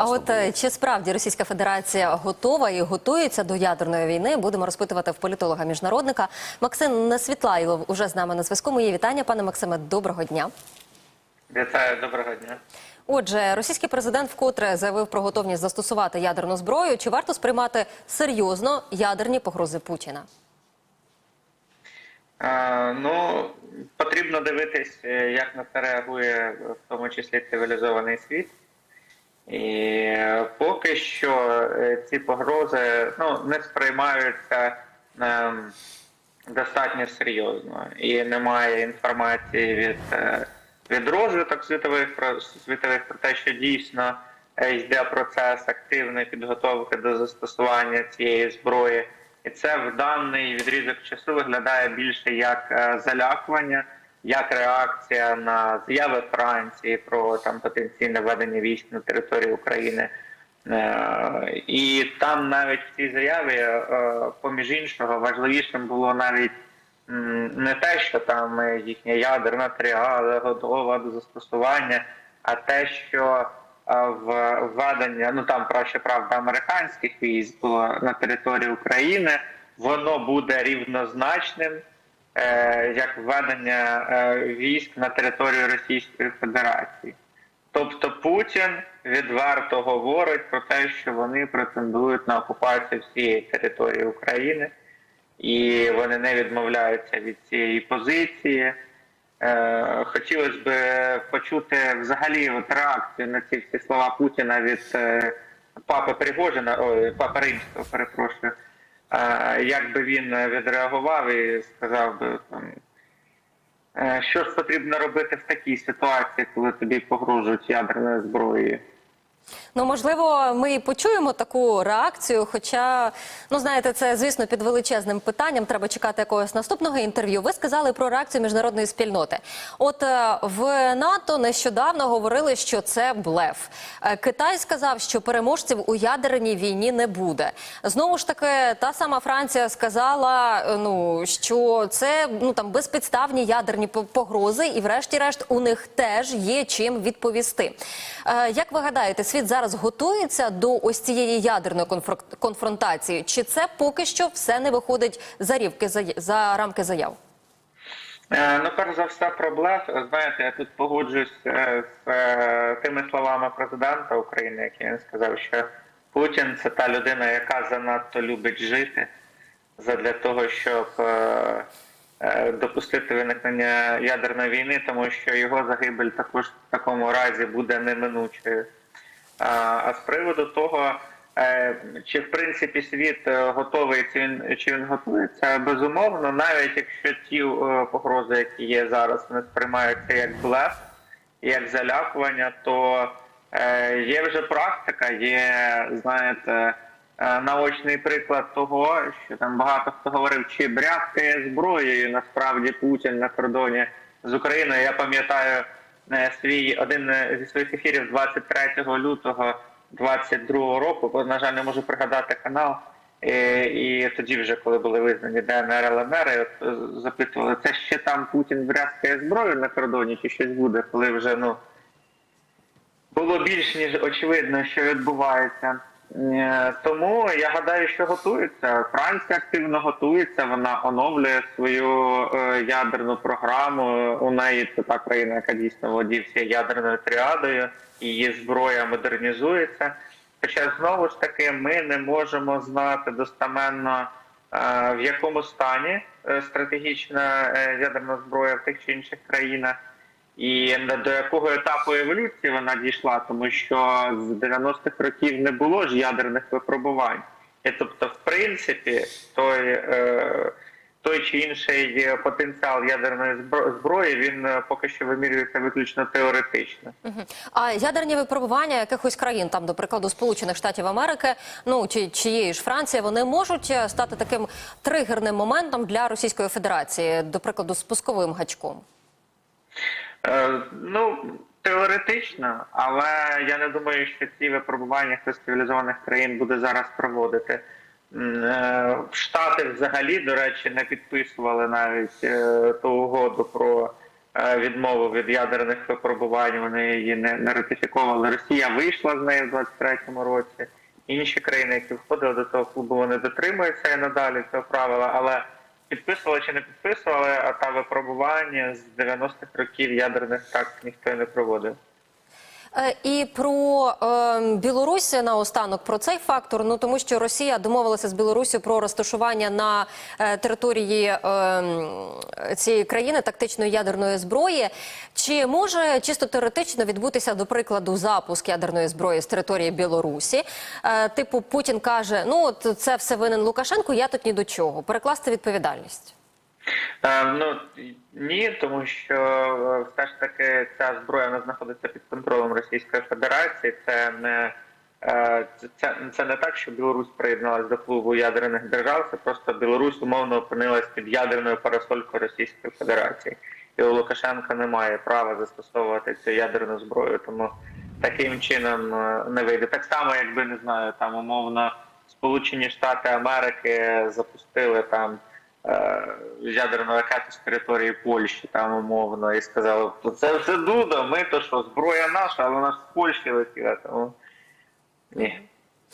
А от е, чи справді Російська Федерація готова і готується до ядерної війни? Будемо розпитувати в політолога міжнародника Максим Несвітлайлов. Уже з нами на зв'язку. Мої вітання, пане Максиме. Доброго дня. Вітаю, доброго дня. Отже, російський президент вкотре заявив про готовність застосувати ядерну зброю. Чи варто сприймати серйозно ядерні погрози Путіна? Е, ну, потрібно дивитись, е, як на це реагує в тому числі цивілізований світ. І е, поки що е, ці погрози ну, не сприймаються ем, достатньо серйозно. І немає інформації від, е, від розвиток світових про світових про те, що дійсно е, йде процес активної підготовки до застосування цієї зброї. І це в даний відрізок часу виглядає більше як е, залякування, як реакція на заяви Франції про там потенційне введення військ на територію України. Е, І там навіть в цій заяві, е, поміж іншого, важливішим було навіть не те, що там їхня ядерна тріада готова до застосування, а те, що е, введення, ну там краще правда американських військ було на території України, воно буде рівнозначним як введення е, військ на територію Російської Федерації. Тобто Путін відверто говорить про те, що вони претендують на окупацію всієї території України, і вони не відмовляються від цієї позиції. Е, хотілося б почути взагалі от реакцію на ці всі слова Путіна від е, папи Пригожина, ой, папи Римського, перепрошую. Е, як би він відреагував і сказав би там. Е, Що ж потрібно робити в такій ситуації, коли тобі погрожують ядерною зброєю? Ну, можливо, ми і почуємо таку реакцію. Хоча, ну знаєте, це звісно під величезним питанням. Треба чекати якогось наступного інтерв'ю. Ви сказали про реакцію міжнародної спільноти. От е, в НАТО нещодавно говорили, що це блеф. Е, Китай сказав, що переможців у ядерній війні не буде. Знову ж таки, та сама Франція сказала, е, ну що це ну там безпідставні ядерні погрози, і врешті-решт у них теж є чим відповісти. Як ви гадаєте, світ зараз готується до ось цієї ядерної конфрон- конфронтації? Чи це поки що все не виходить за рівки за, рамки заяв? Е, Ну, перш за все, про блеф. Знаєте, я тут погоджуюсь е, з е, тими словами президента України, який він сказав, що Путін це та людина, яка занадто любить жити задля того, щоб допустити виникнення ядерної війни, тому що його загибель також в такому разі буде неминучою. А, з приводу того, е, чи в принципі світ е, готовий, чи він, чи він готується, безумовно, навіть якщо ті е, погрози, які є зараз, вони сприймаються як блеф, як залякування, то є вже практика, є, знаєте, наочний приклад того, що там багато хто говорив, чи брязкає зброєю насправді Путін на кордоні з Україною. Я пам'ятаю свій один е, зі своїх ефірів 23 лютого 22 року, бо, на жаль, не можу пригадати канал. І, і тоді, вже коли були визнані ДНР ЛНР, і от, е, запитували, це ще там Путін брязкає зброю на кордоні, чи щось буде, коли вже ну було більш ніж очевидно, що відбувається. Е, Тому я гадаю, що готується. Франція активно готується, вона оновлює свою е, ядерну програму. У неї це та країна, яка дійсно володіє ядерною тріадою, її зброя модернізується. Хоча знову ж таки ми не можемо знати достеменно, е, в якому стані стратегічна ядерна зброя в тих чи інших країнах і до якого етапу еволюції вона дійшла, тому що з 90-х років не було ж ядерних випробувань. І тобто, в принципі, той, е, той чи інший потенціал ядерної зброї він е, поки що вимірюється виключно теоретично. А ядерні випробування якихось країн, там, до прикладу, Сполучених Штатів Америки, ну чи чиєї ж Франції, вони можуть е, стати таким тригерним моментом для Російської Федерації, до прикладу, спусковим гачком. Е, ну, теоретично, але я не думаю, що ці випробування хтось цивілізованих країн буде зараз проводити. Е, Штати взагалі, до речі, не підписували навіть е, ту угоду про відмову від ядерних випробувань. Вони її не, не ратифіковували. Росія вийшла з неї в 23-му році. Інші країни, які входили до того клубу, вони дотримуються і надалі цього правила, але підписували чи не підписували, а та випробування з 90-х років ядерних так ніхто не проводив. Е, І про е, Білорусь наостанок про цей фактор. Ну тому що Росія домовилася з Білорусі про розташування на е, території е, цієї країни тактичної ядерної зброї. Чи може чисто теоретично відбутися, до прикладу, запуск ядерної зброї з території Білорусі? Е, типу Путін каже: ну це все винен Лукашенко, я тут ні до чого. Перекласти відповідальність. Е, ну ні, тому що е, все ж таки ця зброя вона знаходиться під контролем Російської Федерації. Це не е, це- це, не так, що Білорусь приєдналась до клубу ядерних держав. Це просто Білорусь умовно опинилась під ядерною парасолькою Російської Федерації, і у Лукашенка немає права застосовувати цю ядерну зброю. Тому таким чином не вийде. Так само, якби не знаю, там умовно Сполучені Штати Америки запустили там ядерну ракету з території Польщі, там умовно, і сказали, «То це все дудо, ми то що, зброя наша, але вона ж з Польщі летіла, тому ні.